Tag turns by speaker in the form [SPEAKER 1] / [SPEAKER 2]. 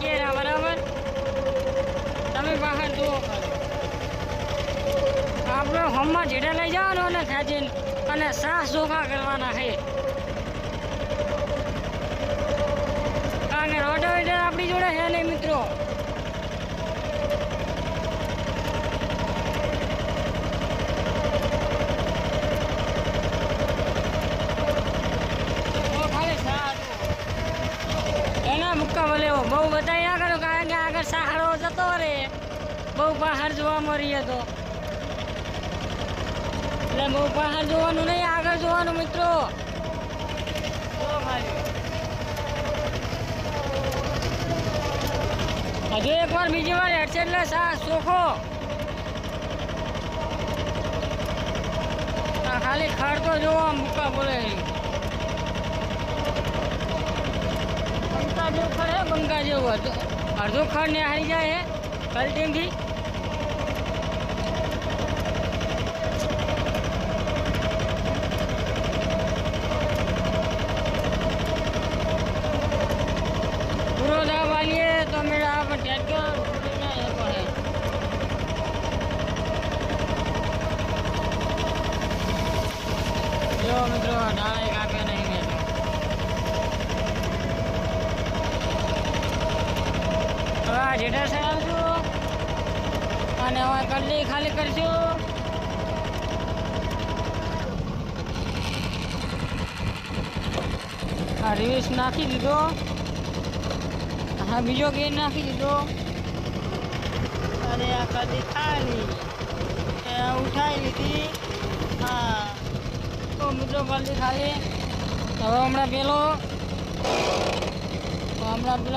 [SPEAKER 1] કેરા બરાબર? તમે બહાર જુઓ. આપણે હોમમાં જેડે લઈ જવાનો અને ખેંચીને અને સાસ ચોખા કરવાના છે. કે રોટાવેટર આપણી જોડે છે નહીં મિત્રો તો ખાલી સાસ એના મુક્કા ભલે બહુ બતાવી ના કરો, કારણ કે આગળ સહારો જતો રહે. બહુ બહાર જોવા મળી તો. એટલે બહુ બહાર જોવાનું નહીં, આગળ જોવાનું મિત્રો. હજુ એક વાર બીજી વાર હેડશે એટલે ચોખ્ખો ખાલી ખડતો જોવા મુક્કા બોલે છે. બંકા જેવું ખડ હે બંકા જેવું અડધો અડધો ખડ ને હારી જાય હે કલ્ટીમથી પૂરો દાવ આલીએ તો મેળા આપણે ટ્રેક્ટર ના આ અને હવે કડલી ખાલી કરશું આ રિવેસ નાખી દીધો. હા બીજો ગેર નાખી દીધો. અને આ કદી ખાલી. એ ઉઠાઈ લીધી. હા. તો મિત્રો કદી ખાલી. હવે હમણાં પેલો. હમણાં પેલા